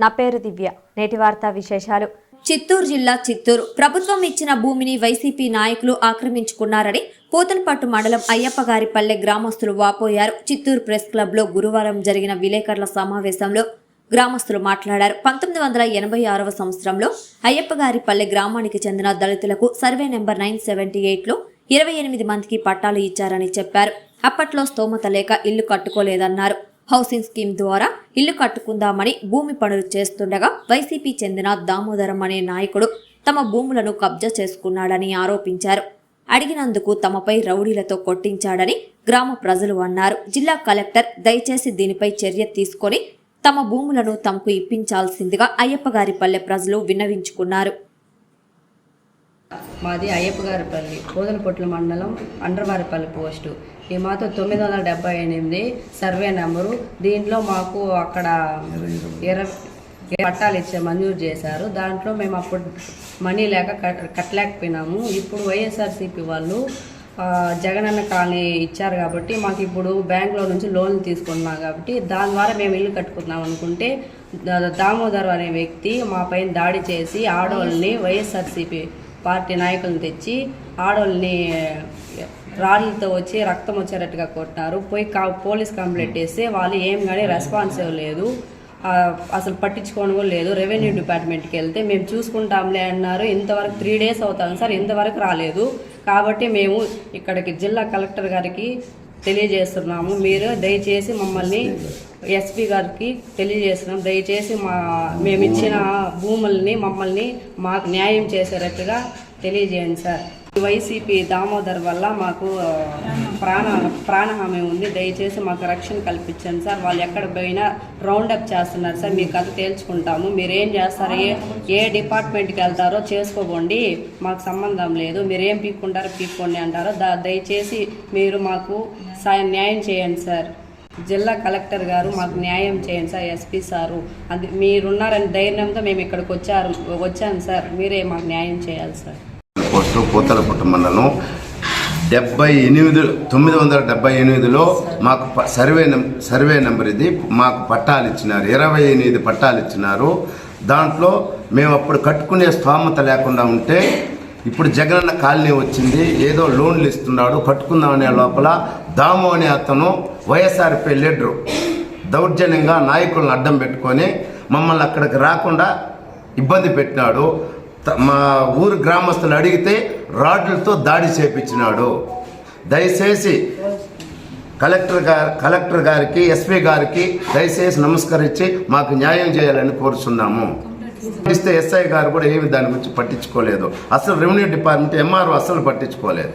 నా పేరు దివ్య. నేటి వార్తా విశేషాలు. చిత్తూరు జిల్లా చిత్తూరు. ప్రభుత్వం ఇచ్చిన భూమిని వైసీపీ నాయకులు ఆక్రమించుకున్నారని పోతన్పట్టు మండలం అయ్యప్పగారిపల్లె గ్రామస్తులు వాపోయారు. చిత్తూరు ప్రెస్ క్లబ్లో గురువారం జరిగిన విలేకరుల సమావేశంలో గ్రామస్తులు మాట్లాడారు. పంతొమ్మిది వందల ఎనభై ఆరవ సంవత్సరంలో అయ్యప్పగారిపల్లె గ్రామానికి చెందిన దళితులకు సర్వే నెంబర్ నైన్ సెవెంటీ ఎయిట్లో ఇరవై ఎనిమిది మందికి పట్టాలు ఇచ్చారని చెప్పారు. అప్పట్లో స్తోమత లేక ఇల్లు కట్టుకోలేదన్నారు. హౌసింగ్ స్కీమ్ ద్వారా ఇల్లు కట్టుకుందామని భూమి పనులు చేస్తుండగా వైసీపీ చెందిన దామోదరం అనే నాయకుడు తమ భూములను కబ్జా చేసుకున్నాడని ఆరోపించారు. అడిగినందుకు తమపై రౌడీలతో కొట్టించాడని గ్రామ ప్రజలు అన్నారు. జిల్లా కలెక్టర్ దయచేసి దీనిపై చర్య తీసుకొని తమ భూములను తమకు ఇప్పించాల్సిందిగా అయ్యప్పగారిపల్లె ప్రజలు విన్నవించుకున్నారు. మాది అయ్యప్పగారిపల్లి పోదనపొట్ల మండలం అండ్రవారిపల్లి పోస్టు. ఈ మాతో తొమ్మిది వందల డెబ్బై ఎనిమిది సర్వే నెంబరు. దీంట్లో మాకు అక్కడ ఇరవై పట్టాలు ఇచ్చే మంజూరు చేశారు. దాంట్లో మేము అప్పుడు మనీ లేక కట్టలేకపోయినాము. ఇప్పుడు వైఎస్ఆర్సీపీ వాళ్ళు జగనన్న కాలనీ ఇచ్చారు కాబట్టి మాకు ఇప్పుడు బ్యాంకులో నుంచి లోన్లు తీసుకున్నాం కాబట్టి దాని ద్వారా మేము ఇల్లు కట్టుకుందాం అనుకుంటే దామోదర్ అనే వ్యక్తి మా పైన దాడి చేసి ఆడవాళ్ళని వైఎస్ఆర్సీపీ పార్టీ నాయకులను తెచ్చి ఆడవాళ్ళని రాళ్ళతో వచ్చి రక్తం వచ్చేటట్టుగా కొట్టినారు. పోయి కా పోలీస్ కంప్లైంట్ చేస్తే వాళ్ళు ఏం కానీ రెస్పాన్స్ ఆ, అసలు పట్టించుకోవడం కూడా లేదు. రెవెన్యూ డిపార్ట్మెంట్కి వెళ్తే మేము చూసుకుంటాంలే అన్నారు. ఇంతవరకు త్రీ డేస్ అవుతాం సార్ ఇంతవరకు రాలేదు. కాబట్టి మేము ఇక్కడికి జిల్లా కలెక్టర్ గారికి తెలియజేస్తున్నాము. మీరు దయచేసి మమ్మల్ని ఎస్పీ గారికి తెలియజేస్తున్నాం. దయచేసి మా మేము ఇచ్చిన భూముల్ని మమ్మల్ని మాకు న్యాయం చేసేటట్టుగా తెలియజేయండి సార్. వైసీపీ దామోదర్ వల్ల మాకు ప్రాణ ప్రాణహామీ ఉంది. దయచేసి మాకు రక్షణ కల్పించండి సార్. వాళ్ళు ఎక్కడ పోయినా రౌండ్ అప్ చేస్తున్నారు సార్. మీ కథ తేల్చుకుంటాము. మీరేం చేస్తారు? చేస్తారో ఏ ఏ డిపార్ట్మెంట్కి వెళ్తారో చేసుకోబోండి మాకు సంబంధం లేదు. మీరు పీక్కుంటారో పీక్కోండి అంటారో. దా దయచేసి మీరు మాకు సాయం న్యాయం చేయండి సార్. జిల్లా కలెక్టర్ గారు మాకు న్యాయం చేయండి సార్ ఎస్పీ సారు. అది మీరున్నారని ధైర్యంతో మేము ఇక్కడికి వచ్చారు వచ్చాను సార్. మీరే మాకు న్యాయం చేయాలి సార్. పోస్టు పూతలపుట్ట మండలం డెబ్బై ఎనిమిది తొమ్మిది వందల డెబ్బై ఎనిమిదిలో మాకు ప- సర్వే సర్వే నెంబర్ ఇది. మాకు పట్టాలు ఇచ్చినారు. ఇరవై ఎనిమిది పట్టాలు ఇచ్చినారు. దాంట్లో మేము అప్పుడు కట్టుకునే స్తోమత లేకుండా ఉంటే ఇప్పుడు జగనన్న కాలనీ వచ్చింది ఏదో లోన్లు ఇస్తున్నాడు కట్టుకుందామనే లోపల దాము అనే అతను వైఎస్ఆర్పీ లీడరు. దౌర్జన్యంగా నాయకులను అడ్డం పెట్టుకొని మమ్మల్ని అక్కడికి రాకుండా ఇబ్బంది పెట్టినాడు. త- మా ఊరు గ్రామస్తులు అడిగితే రాడ్లతో దాడి చేపించినాడు. దయచేసి కలెక్టర్ గారు కలెక్టర్ గారికి ఎస్పీ గారికి దయచేసి నమస్కరించి మాకు న్యాయం చేయాలని కోరుచున్నాము. ఇస్తే ఎస్ఐ గారు కూడా ఏమి దాని గురించి పట్టించుకోలేదు. అసలు రెవెన్యూ డిపార్ట్మెంట్ ఎంఆర్ఓ అసలు పట్టించుకోలేదు.